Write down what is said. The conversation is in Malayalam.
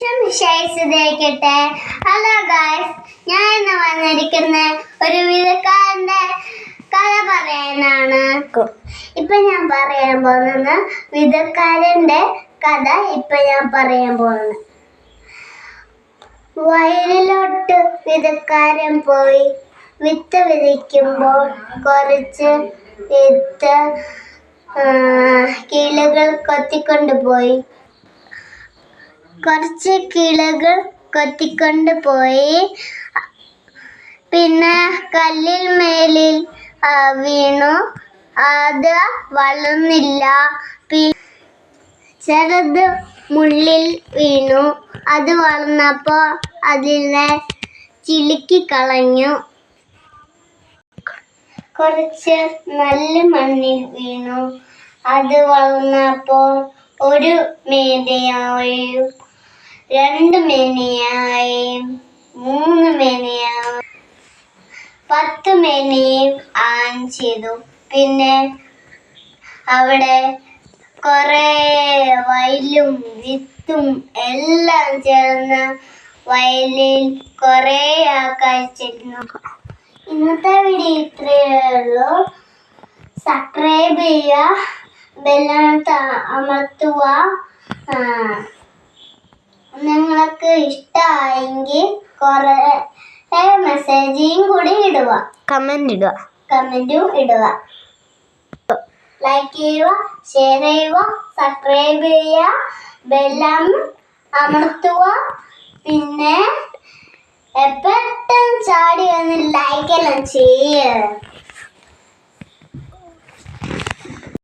വിശേഷിതേക്കട്ടെ ഹലോ ഗായ്സ് ഞാൻ ഇന്ന് വന്നിരിക്കുന്ന ഒരു വിധക്കാരന്റെ കഥ പറയാനാണ്. ഇപ്പൊ ഞാൻ പറയാൻ പോകുന്നത് വിധക്കാരന്റെ കഥ ഇപ്പൊ ഞാൻ പറയാൻ പോകുന്നത്. വയലിലോട്ട് വിധക്കാരൻ പോയി. വിത്ത് വിതയ്ക്കുമ്പോൾ കുറച്ച് വിത്ത് കിളികൾ കൊത്തിക്കൊണ്ടുപോയി. കുറച്ച് കിളകൾ കൊത്തിക്കൊണ്ട് പോയി. പിന്നെ കല്ലിൽ മേലിൽ വീണു. അത് വളർന്നില്ല. ചെറുത് മുള്ളിൽ വീണു. അത് വളർന്നപ്പോൾ അതിനെ ചിലുക്കി കളഞ്ഞു. കുറച്ച് നല്ല മണ്ണിൽ വീണു. അത് വളർന്നപ്പോൾ ഒരു മേനയായും രണ്ട് മേനയായി മൂന്ന് മേനയായി പത്ത് മേനയും ആൻ ചെയ്തു. പിന്നെ അവിടെ കുറേ വയലും വിത്തും എല്ലാം ചേർന്ന് വയലിൽ കുറേ ആകാശിച്ചിരുന്നു ഇന്നത്തെ വീഡിയോ ഇത്രയേ ഉള്ളൂ. സബ്സ്ക്രൈബ് ചെയ്യുക ബെല്ലണത്ത് അമർത്തുക. നിങ്ങൾക്ക് ഇഷ്ടമായെങ്കിൽ കുറേ മെസ്സേജും കൂടി ഇടുക. കമന്റ് ഇടുക. കമന്റും ഇടുക. ലൈക്ക് ചെയ്യുക ഷെയർ ചെയ്യുക സബ്സ്ക്രൈബ് ചെയ്യുക ബെല്ലം അമർത്തുക. പിന്നെ എപ്പോഴും ചാടി വന്ന് ലൈക്കെല്ലാം ചെയ്യുക